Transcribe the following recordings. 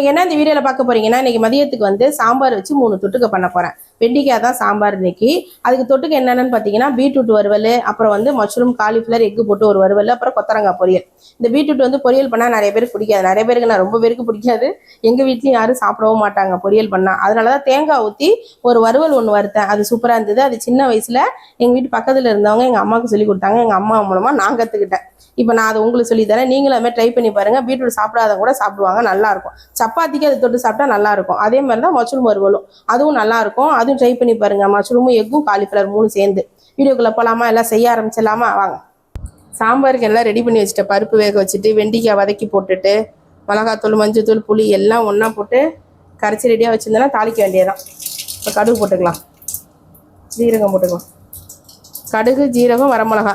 இன்னைக்கு என்ன இந்த வீடியோவில் பார்க்க போறீங்கன்னா இன்னைக்கு மதியத்துக்கு வந்து சாம்பார் வச்சு மூணு தொட்டுக்க பண்ண போறேன். வெண்டிக்காய் தான் சாம்பார் இன்னைக்கு. அதுக்கு தொட்டுக்கு என்னென்னு பார்த்தீங்கன்னா பீட்ரூட் வறுவல் அப்புறம் வந்து மஷ்ரூம் காலிஃப்ளவர் எக்கு போட்டு ஒரு வறுவல் அப்புறம் கொத்தரங்காய் பொரியல். இந்த பீட்ரூட் வந்து பொரியல் பண்ணால் நிறைய பேருக்கு பிடிக்காது. நிறைய பேருக்கு நான் ரொம்ப பேருக்கு பிடிக்காது. எங்கள் வீட்லையும் யாரும் சாப்பிடவும் மாட்டாங்க பொரியல் பண்ணால் அதனால தான் தேங்காய் ஊற்றி ஒரு வறுவல் ஒன்று வறுத்தேன். அது சூப்பராக இருந்தது. அது சின்ன வயசில் எங்கள் வீட்டு பக்கத்தில் இருந்தவங்க எங்கள் அம்மாவுக்கு சொல்லி கொடுத்தாங்க. எங்கள் அம்மா மூலமாக நான் கற்றுக்கிட்டேன் இப்போ நான் அதை உங்களுக்கு சொல்லி தரேன். நீங்களும் அதுமாதிரி ட்ரை பண்ணி பாருங்கள் பீட்ரூட் சாப்பிடாதவங்க கூட சாப்பிடுவாங்க. நல்லா இருக்கும். சப்பாத்திக்கு அது தொட்டு சாப்பிட்டா நல்லா இருக்கும். அதே மாதிரி தான் மஷ்ரூம் வறுவலும். அதுவும் நல்லாயிருக்கும் அது எல்லாத்தையும் ட்ரை பண்ணி பாருங்க. மஷ்ரூமும் எக்கும் காலிஃப்ளவர் மூணு சேர்ந்து. வீடியோக்குள்ள போகலாமா எல்லாம் செய்ய ஆரம்பிச்சிடலாமா? வாங்க. சாம்பாருக்கு எல்லாம் ரெடி பண்ணி வச்சுட்டேன் பருப்பு வேக வச்சுட்டு வெண்டிக்காய் வதக்கி போட்டுட்டு மிளகாத்தூள் மஞ்சத்தூள் புளி எல்லாம் ஒன்றா போட்டு கரைச்சி ரெடியாக வச்சுருந்தேன்னா தாளிக்க வேண்டியதான் இப்போ கடுகு போட்டுக்கலாம். ஜீரகம் போட்டுக்கலாம். கடுகு ஜீரகம் வரமிளகா.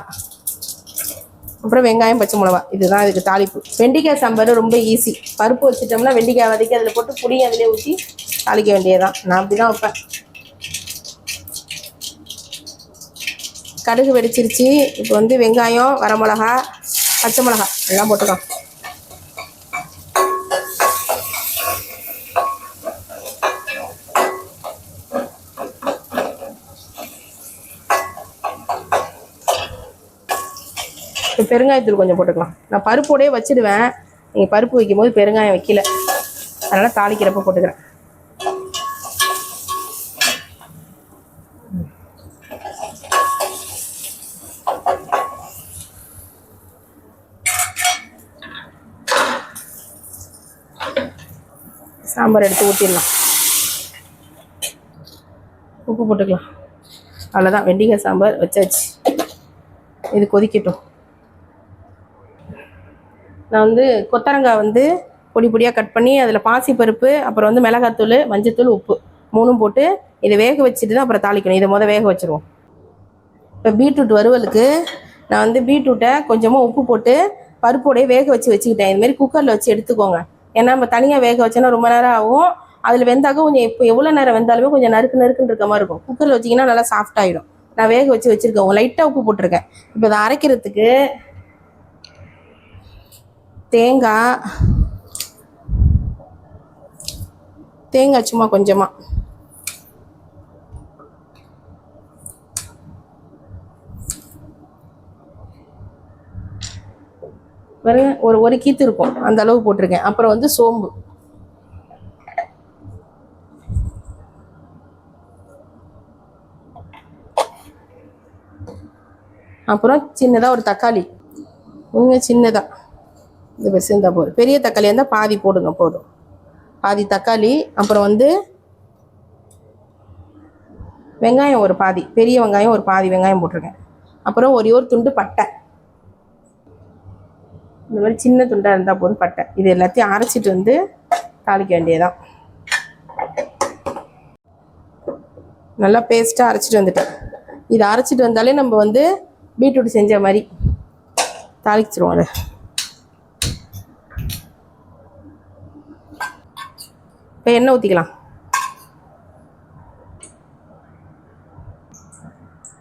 அப்புறம் வெங்காயம் பச்சை மிளகா. இதுதான் இதுக்கு தாளிப்பு. வெண்டிக்காய் சாம்பார் ரொம்ப ஈஸி பருப்பு வச்சுட்டோம்னா வெண்டிக்காய் வதக்கி அதில் போட்டு புளி அதிலே ஊற்றி தாளிக்க வேண்டியதான் நான் அப்படி தான் வைப்பேன். கடுகு வெடிச்சிருச்சு. இப்போ வந்து வெங்காயம் வரமிளகா பச்சை மிளகா எல்லாம் போட்டுக்கலாம். இப்போ பெருங்காயத்தூள் கொஞ்சம் போட்டுக்கலாம். நான் பருப்போடையே வச்சிடுவேன். நீங்கள் பருப்பு வைக்கும்போது பெருங்காயம் வைக்கல. அதனால் தாளிக்கிறப்ப போட்டுக்கிறேன். சாம்பார் எடுத்து ஊற்றிடலாம் உப்பு போட்டுக்கலாம். அவ்வளோதான் வெண்டிக்காய் சாம்பார் வச்சாச்சு. இது கொதிக்கட்டும். நான் வந்து கொத்தரங்காய் வந்து பொடி பொடியாக கட் பண்ணி அதில் பாசிப்பருப்பு அப்புறம் வந்து மிளகாத்தூள் மஞ்சத்தூள் உப்பு மூணும் போட்டு இதை வேக வச்சுட்டு தான் அப்புறம் தாளிக்கணும். இதை மொதல் வேக வச்சுருவோம். இப்போ பீட்ரூட் வறுவலுக்கு நான் வந்து பீட்ரூட்டை கொஞ்சமாக உப்பு போட்டு பருப்போடைய வேக வச்சு வச்சுக்கிட்டேன். இதுமாரி குக்கரில் வச்சு எடுத்துக்கோங்க. ஏன்னா நம்ம தனியாக வேக வச்சோன்னா ரொம்ப நேரம் ஆகும். அதில் வெந்தாக்க கொஞ்சம் இப்போ எவ்வளோ நேரம் வெந்தாலுமே கொஞ்சம் நறுக்கு நறுக்குன்னு இருக்க மாதிரி இருக்கும். குக்கரில் வச்சிங்கன்னா நல்லா சாஃப்ட் ஆகிடும் நான் வேக வச்சு வச்சுருக்கேன். லைட்டாக உப்பு போட்டிருக்கேன். இப்போ இதை அரைக்கிறதுக்கு தேங்காய் தேங்காய் சும்மா கொஞ்சமாக பாருங்க ஒரு ஒரு கீத்து இருக்கும். அந்த அளவு போட்டிருக்கேன். அப்புறம் வந்து சோம்பு. அப்புறம் சின்னதாக ஒரு தக்காளி. இவங்க சின்னதாக இது பெருசு இருந்தால் போதும் பெரிய தக்காளி இருந்தால் பாதி போடுங்க போதும். பாதி தக்காளி அப்புறம் வந்து வெங்காயம் ஒரு பாதி. பெரிய வெங்காயம் ஒரு பாதி வெங்காயம் போட்டிருக்கேன். அப்புறம் ஒரே ஒரு துண்டு பட்டை. இந்த மாதிரி சின்ன துண்டாக இருந்தால் போதும் பட்டை. இது எல்லாத்தையும் அரைச்சிட்டு வந்து தாளிக்க வேண்டியதான் நல்லா பேஸ்ட்டாக அரைச்சிட்டு வந்துட்டேன். இதை அரைச்சிட்டு வந்தாலே நம்ம வந்து பீட்ரூட் செஞ்ச மாதிரி தாளிச்சிருவோம் அதை. இப்போ எண்ணெய் ஊற்றிக்கலாம்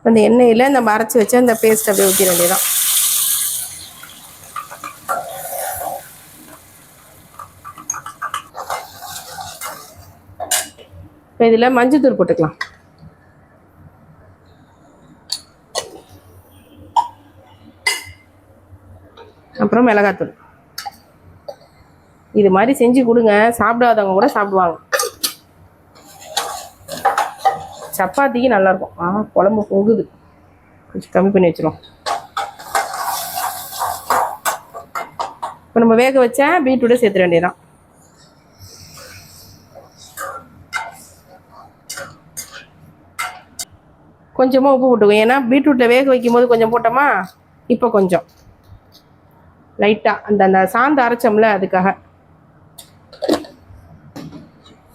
அந்த எண்ணெயில் நம்ம அரைச்சி வச்ச அந்த பேஸ்ட் அப்படியே ஊற்றிட வேண்டியதான் இப்போ இதில் மஞ்சத்தூள் போட்டுக்கலாம். அப்புறம் மிளகாத்தூள் இது மாதிரி செஞ்சு கொடுங்க. சாப்பிடாதவங்க கூட சாப்பிடுவாங்க. சப்பாத்திக்கு நல்லாயிருக்கும் ஆ குழம்பு பொங்குது. கொஞ்சம் கம்மி பண்ணி வச்சிரும் இப்போ நம்ம வேக வச்சா பீட்ரூட்டை சேர்த்துட வேண்டியதான் கொஞ்சமாக உப்பு போட்டுக்கோ. ஏன்னா பீட்ரூட்டில் வேக வைக்கும்போது கொஞ்சம் போட்டோமா? இப்போ கொஞ்சம். லைட்டாக அந்த அந்த சாந்து அரைச்சோம்ல அதுக்காக.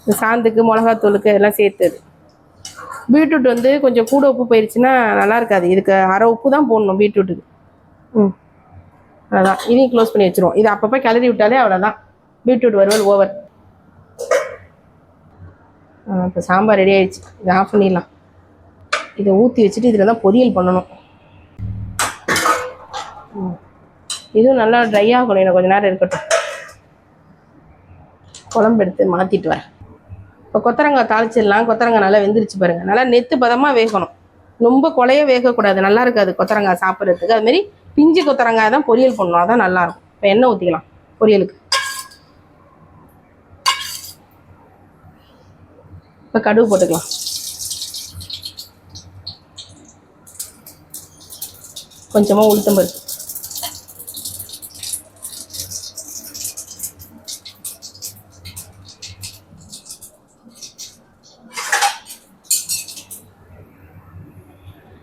இந்த சாந்துக்கு மிளகாத்தூளுக்கு எல்லாம் சேர்த்தது பீட்ரூட் வந்து கொஞ்சம் கூட உப்பு போயிடுச்சுன்னா நல்லா இருக்காது. இதுக்கு அரை உப்பு தான் போடணும் பீட்ரூட்டுக்கு. ம். அவ்வளோதான் இதையும் க்ளோஸ் பண்ணி வச்சுருவோம். இது அப்பப்போ கிளறி விட்டாலே அவ்வளோதான் பீட்ரூட் வறுவல் ஓவர் இப்போ சாம்பார் ரெடி ஆயிடுச்சு. இதை ஆஃப் பண்ணிடலாம். இதை ஊற்றி வச்சுட்டு இதில் தான் பொரியல் பண்ணணும். ம். இதுவும் நல்லா ட்ரை ஆகணும். எனக்கு கொஞ்ச நேரம் இருக்கட்டும். குழம்பு எடுத்து மாற்றிட்டு வரேன். இப்போ கொத்தரங்காய் தாளிச்சிடலாம். கொத்தரங்காய் நல்லா வெந்துருச்சு பாருங்கள் நல்லா நெத்து பதமாக வேகணும். ரொம்ப கொலைய வேகக்கூடாது. நல்லா இருக்காது கொத்தரங்காய் சாப்பிட்றதுக்கு. அதுமாரி பிஞ்சு கொத்தரங்காய் தான் பொரியல் பண்ணணும். அதான் நல்லாயிருக்கும் இப்போ எண்ணெய் ஊற்றிக்கலாம் பொரியலுக்கு. இப்போ கடுகு போட்டுக்கலாம். கொஞ்சமாக உளுத்தம் பருப்பு.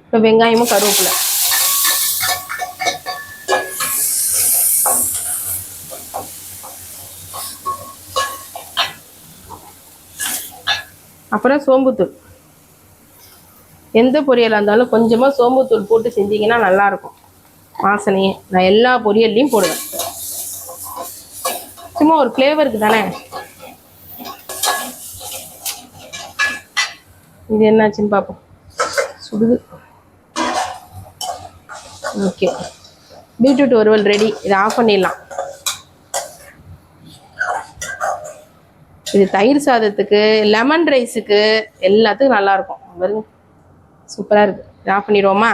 இப்போ வெங்காயமும் கருவேப்பிலை. அப்புறம் சோம்புத்தூள். எந்த பொரியலாக இருந்தாலும் கொஞ்சமாக சோம்புத்தூள் போட்டு செஞ்சீங்கன்னா நல்லாயிருக்கும். வாசனையே. நான் எல்லா பொரியல்லையும் போடுவேன். சும்மா ஒரு ஃப்ளேவருக்கு தானே? இது என்னாச்சுன்னு பார்ப்போம். சுடுது. ஓகே பீட்ரூட் ஒருவல் ரெடி இதை ஆஃப் பண்ணிடலாம். இது தயிர் சாதத்துக்கு லெமன் ரைஸுக்கு எல்லாத்துக்கும் நல்லாயிருக்கும். பாருங்க. சூப்பராக இருக்கு. ஆஃப் பண்ணிடுவோமா?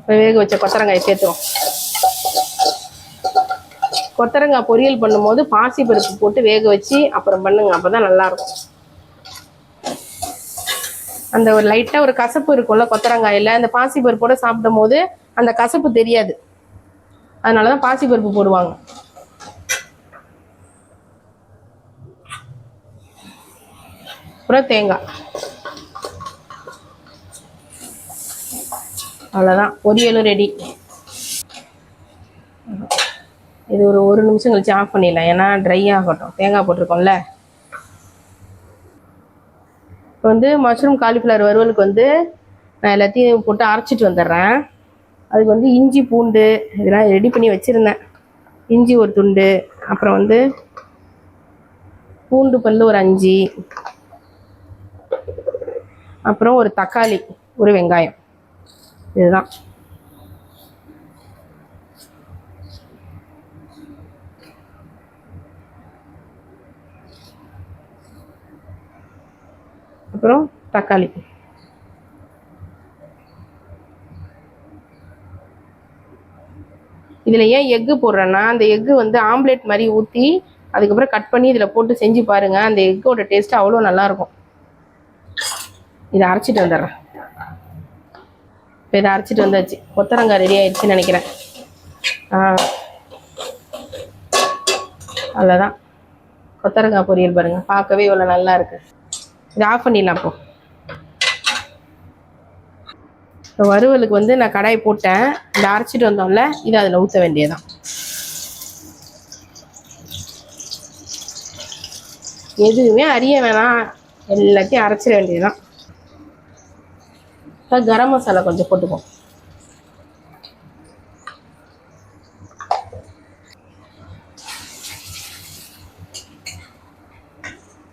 இப்போ வேக வச்ச கொத்தரங்காய் சேர்த்துவோம் கொத்தரங்காய் பொரியல் பண்ணும்போது பாசி பருப்பு போட்டு வேக வச்சு அப்புறம் பண்ணுங்க. அப்போ தான் நல்லாயிருக்கும். அந்த ஒரு லைட்டாக ஒரு கசப்பு இருக்கும்ல கொத்தரங்காயில் அந்த பாசி பருப்போடு சாப்பிடும் போது அந்த கசப்பு தெரியாது. அதனால தான் பாசி பருப்பு போடுவாங்க. அப்புறம் தேங்காய். அவ்வளோதான் பொரியலும் ரெடி இது ஒரு ஒரு நிமிஷம் கழிச்சு ஆஃப் பண்ணிடலாம். ஏன்னா ட்ரை ஆகட்டும். தேங்காய் போட்டிருக்கோம்ல. இப்போ வந்து மஷ்ரூம் காலிஃப்ளவர் வறுவலுக்கு வந்து நான் எல்லாத்தையும் போட்டு அரைச்சிட்டு வந்துடுறேன். அதுக்கு வந்து இஞ்சி பூண்டு இதெல்லாம் ரெடி பண்ணி வச்சுருந்தேன். இஞ்சி ஒரு துண்டு அப்புறம் வந்து பூண்டு பல் ஒரு அஞ்சு அப்புறம் ஒரு தக்காளி ஒரு வெங்காயம். இதுதான். அப்புறம் தக்காளி. இதில் ஏன் எக்கு போடுறேன்னா அந்த எக்கு வந்து ஆம்லேட் மாதிரி ஊற்றி அதுக்கப்புறம் கட் பண்ணி இதில் போட்டு செஞ்சு பாருங்கள் அந்த எக்கோட டேஸ்ட் அவ்வளோ நல்லாயிருக்கும் இதை அரைச்சிட்டு வந்துடுறேன். இப்போ இதை அரைச்சிட்டு வந்தாச்சு. கொத்தரங்காய் ரெடி ஆயிடுச்சுன்னு நினைக்கிறேன். ஆ. அவ்வளோதான் கொத்தரங்காய் பொரியல் பாருங்க. பார்க்கவே இவ்வளோ நல்லா இருக்கு. இதை ஆஃப் பண்ணிடலாம் அப்போ இப்போ வறுவலுக்கு வந்து நான் கடாய் போட்டேன். இந்த அரைச்சிட்டு வந்தோம்ல இதை அதில் ஊற்ற வேண்டியதுதான். எதுவுமே அறிய வேணாம். எல்லாத்தையும் அரைச்சிட வேண்டியதுதான். இப்போ கரம் மசாலா கொஞ்சம் போட்டுக்குவோம்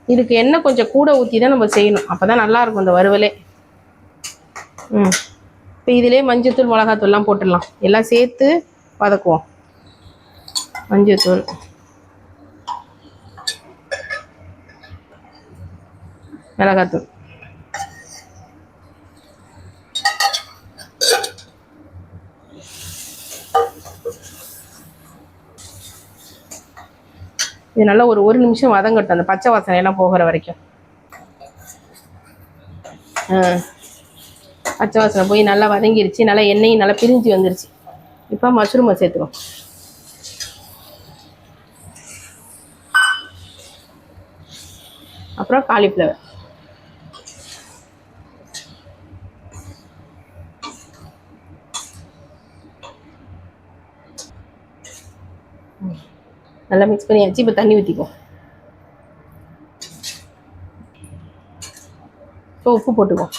இதுக்கு எண்ணெய் கொஞ்சம் கூட ஊற்றி தான் நம்ம செய்யணும். அப்போ தான் நல்லாயிருக்கும் இந்த வறுவலே. ம். இப்போ இதிலே மஞ்சத்தூள் மிளகாத்தூள்லாம் போட்டுடலாம். எல்லாம் சேர்த்து வதக்குவோம். மஞ்சத்தூள். மிளகாத்தூள். இது நல்லா ஒரு ஒரு நிமிஷம் வதங்கட்டும் அந்த பச்சை வாசனையெல்லாம் போகிற வரைக்கும். ஆ. பச்சை வாசனை போய் நல்லா வதங்கிருச்சு. நல்லா எண்ணெயும் நல்லா பிரிஞ்சு வந்துருச்சு. இப்போ மஷ்ரூமை சேர்த்துருவோம் அப்புறம் காலிஃப்ளவர். நல்லா மிக்ஸ் பண்ணியாச்சு. இப்போ தண்ணி ஊற்றிப்போம் இப்போ உப்பு போட்டுக்குவோம்.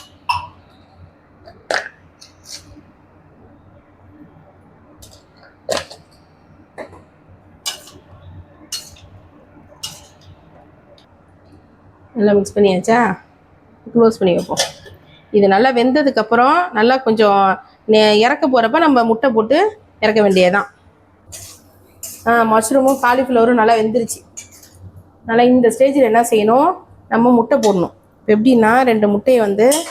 நல்லா மிக்ஸ் பண்ணியாச்சா? க்ளோஸ் பண்ணி வைப்போம். இது நல்லா வெந்ததுக்கப்புறம் நல்லா கொஞ்சம் இறக்க போகிறப்ப நம்ம முட்டை போட்டு இறக்க வேண்டியதான் மஷ்ரூமும் காலிஃப்ளவரும் நல்லா வெந்துருச்சு. நல்லா இந்த ஸ்டேஜில் என்ன செய்யணும்? நம்ம முட்டை போடணும். இப்போ எப்படின்னா ரெண்டு முட்டையை வந்து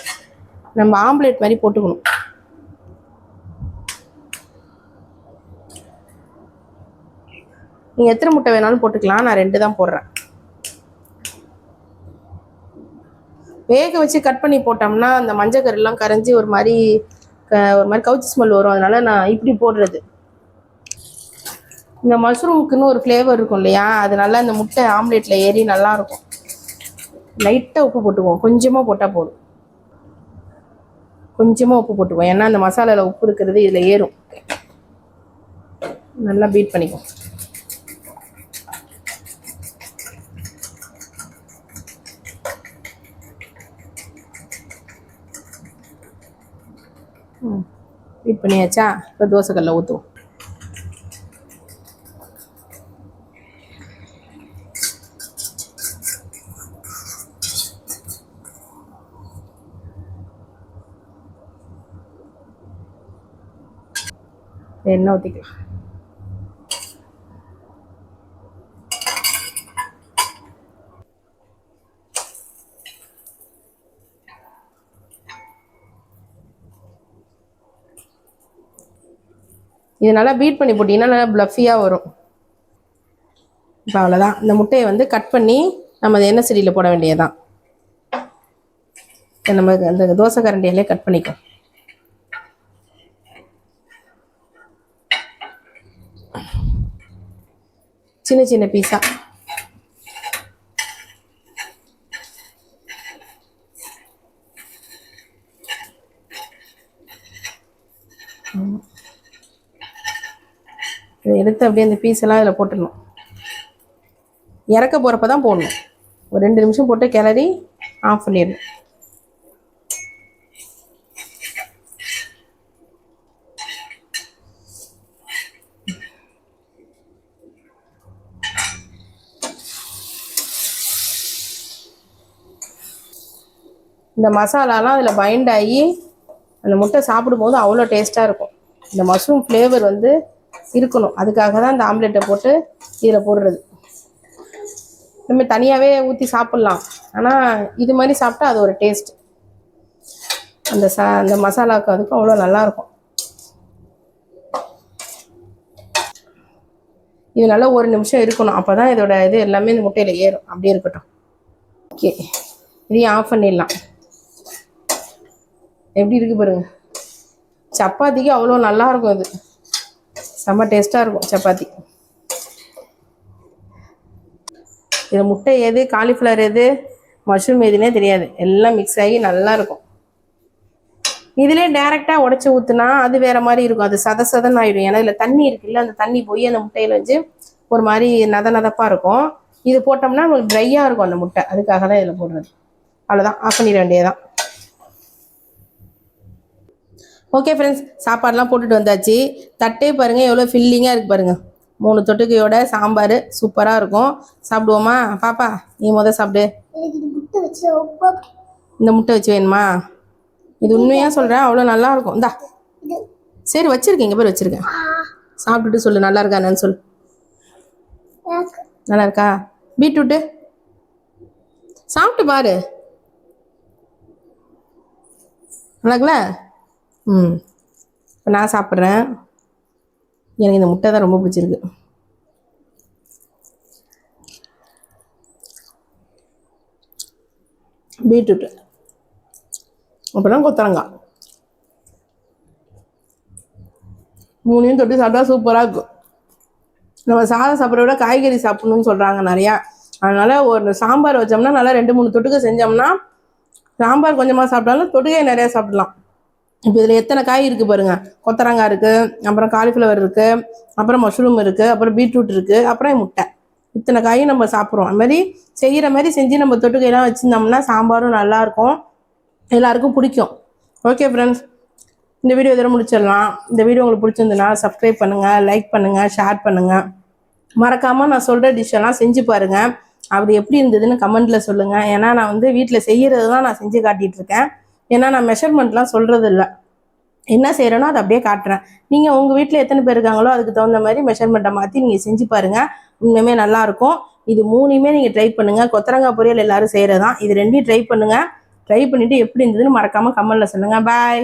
நம்ம ஆம்லேட் மாதிரி போட்டுக்கணும். நீங்கள் எத்தனை முட்டை வேணாலும் போட்டுக்கலாம். நான் ரெண்டு தான் போடுறேன். வேக வச்சு கட் பண்ணி போட்டோம்னா அந்த மஞ்சள் கரைஞ்சி ஒரு மாதிரி க- ஒரு மாதிரி கவுச்சி ஸ்மெல் வரும். அதனால நான் இப்படி போடுறது. இந்த மஷ்ரூமுக்குன்னு ஒரு ஃப்ளேவர் இருக்கும் இல்லையா? அது நல்லா இந்த முட்டை ஆம்லேட்டில் ஏறி நல்லா இருக்கும் லைட்டாக உப்பு போட்டுக்குவோம். கொஞ்சமாக போட்டால் போதும். கொஞ்சமாக உப்பு போட்டுக்குவோம். ஏன்னா அந்த மசாலாவில் உப்பு இருக்கிறது இதில் ஏறும். நல்லா பீட் பண்ணிக்குவோம். பீட் பண்ணியாச்சா? இப்போ தோசைக்கல்ல ஊற்றுவோம் எண்ணெய் ஊற்றிக்கலாம் இது நல்லா பீட் பண்ணி போட்டிங்கன்னா நல்லா ப்ளஃபியாக வரும். இப்போ அவ்வளோதான் இந்த முட்டையை வந்து கட் பண்ணி நம்ம அதை எண்ணெய் செடியில் போட வேண்டியதுதான். நம்ம அந்த தோசை கரண்டியிலே கட் பண்ணிக்கோ. சின்ன சின்ன பீஸா இதை எடுத்து அப்படியே அந்த பீஸ் எல்லாம் இதில் போட்டுடணும். இறக்க போகிறப்ப தான் போடணும். ஒரு ரெண்டு நிமிஷம் போட்டு கிளறி ஆஃப் பண்ணிடணும். இந்த மசாலாலாம் அதில் பைண்ட் ஆகி அந்த முட்டை சாப்பிடும்போது அவ்வளோ டேஸ்ட்டாக இருக்கும். இந்த மஷ்ரூம் ஃப்ளேவர் வந்து இருக்கணும். அதுக்காக தான் இந்த ஆம்லெட்டை போட்டு இதில் போடுறது. நம்ம தனியாகவே ஊற்றி சாப்பிட்லாம். ஆனால் இது மாதிரி சாப்பிட்டா அது ஒரு டேஸ்ட் அந்த சா அந்த மசாலாவுக்கு அதுக்கும் அவ்வளோ நல்லாயிருக்கும் இது நல்லா ஒரு நிமிஷம் இருக்கணும். அப்போ தான் இதோட இது எல்லாமே இந்த முட்டையில் ஏறும். அப்படியே இருக்கட்டும். ஓகே இதையும் ஆஃப் பண்ணிடலாம். எப்படி இருக்கு பாருங்க. சப்பாத்திக்கு அவ்வளோ நல்லா இருக்கும் அது. செம்ம டேஸ்ட்டாக இருக்கும் சப்பாத்தி. இதில் முட்டை எது காலிஃப்ளவர் எது மஷ்ரூம் எதுனே தெரியாது. எல்லாம் மிக்ஸ் ஆகி நல்லா இருக்கும். இதிலே டேரெக்டாக உடச்சி ஊற்றுனா அது வேற மாதிரி இருக்கும். அது சத சதன் ஆயிடும். ஏன்னா இதில் தண்ணி இருக்குல்ல அந்த தண்ணி போய் அந்த முட்டையில் வச்சு ஒரு மாதிரி நத நதப்பாக இருக்கும். இது போட்டோம்னா நம்மளுக்கு ட்ரையாக இருக்கும் அந்த முட்டை. அதுக்காக தான் இதில் போடுறது. அவ்வளோதான் ஆஃப் பண்ணிட வேண்டியதான் ஓகே ஃப்ரெண்ட்ஸ் சாப்பாடுலாம் போட்டுட்டு வந்தாச்சு. தட்டே பாருங்கள் எவ்வளோ ஃபில்லிங்காக இருக்குது பாருங்கள் மூணு தொட்டுக்கையோட சாம்பார் சூப்பராக இருக்கும். சாப்பிடுவோமா? பாப்பா நீ முத சாப்பிடு. இந்த முட்டை வச்சு வேணுமா? இது உண்மையாக சொல்கிறேன் அவ்வளோ நல்லா இருக்கும். இந்தா. சரி வச்சிருக்கேன் இங்கே பேர் வச்சுருக்கேன். சாப்பிட்டுட்டு சொல்லு நல்லா இருக்கா என்னன்னு சொல்லு. நல்லா இருக்கா? பீட்ரூட்டு. சாப்பிட்டு பாரு. நல்லா இருக்குல்ல? ம். இப்போ நான் சாப்பிட்றேன். எனக்கு இந்த முட்டை தான் ரொம்ப பிடிச்சிருக்கு. பீட்ரூட்டு. அப்புறம் கொத்தரங்காய். மூணையும் தொட்டு சாப்பிட்டா சூப்பராக இருக்கும். நம்ம சாதம் சாப்பிட்றத விட காய்கறி சாப்பிடணும்னு சொல்கிறாங்க நிறையா. அதனால் ஒரு சாம்பார் வச்சோம்னா நல்லா ரெண்டு மூணு தொட்டுக்க செஞ்சோம்னா சாம்பார் கொஞ்சமாக சாப்பிட்டாலும் தொட்டுக்கையை நிறையா சாப்பிடலாம். இப்போ இதில் எத்தனை காய் இருக்குது பாருங்கள் கொத்தரங்காய் இருக்குது அப்புறம் காலிஃப்ளவர் இருக்குது அப்புறம் மஷ்ரூம் இருக்குது அப்புறம் பீட்ரூட் இருக்குது அப்புறம் முட்டை. இத்தனை காயும் நம்ம சாப்பிட்றோம். அது மாதிரி செய்கிற மாதிரி செஞ்சு நம்ம தொட்டுக்கையெல்லாம் வச்சுருந்தோம்னா சாம்பாரும் நல்லாயிருக்கும் எல்லாருக்கும் பிடிக்கும். ஓகே ஃப்ரெண்ட்ஸ் இந்த வீடியோ இதோட முடிச்சிடலாம். இந்த வீடியோ உங்களுக்கு பிடிச்சிருந்துன்னா சப்ஸ்கிரைப் பண்ணுங்கள் லைக் பண்ணுங்கள் ஷேர் பண்ணுங்கள் மறக்காமல் நான் சொல்கிற டிஷ்ஷெல்லாம் செஞ்சு பாருங்கள் அது எப்படி இருந்ததுன்னு கமெண்ட்டில் சொல்லுங்கள் ஏன்னா நான் வந்து வீட்டில் செய்கிறது தான் நான் செஞ்சு காட்டிகிட்ருக்கேன் ஏன்னா நான் மெஷர்மெண்ட்லாம் சொல்கிறது இல்லை என்ன செய்கிறேனோ அதை அப்படியே காட்டுறேன். நீங்கள் உங்கள் வீட்டில் எத்தனை பேர் இருக்காங்களோ அதுக்கு தகுந்த மாதிரி மெஷர்மெண்ட்டை மாற்றி நீங்கள் செஞ்சு பாருங்கள் உண்மையுமே நல்லாயிருக்கும் இது மூணுமே நீங்கள் ட்ரை பண்ணுங்கள் கொத்தரங்காய் பொரியல் எல்லோரும் செய்கிறது தான் இது ரெண்டையும் ட்ரை பண்ணுங்கள் ட்ரை பண்ணிவிட்டு எப்படி இருந்ததுன்னு மறக்காமல் கமெண்ட்டில் சொல்லுங்கள் பாய்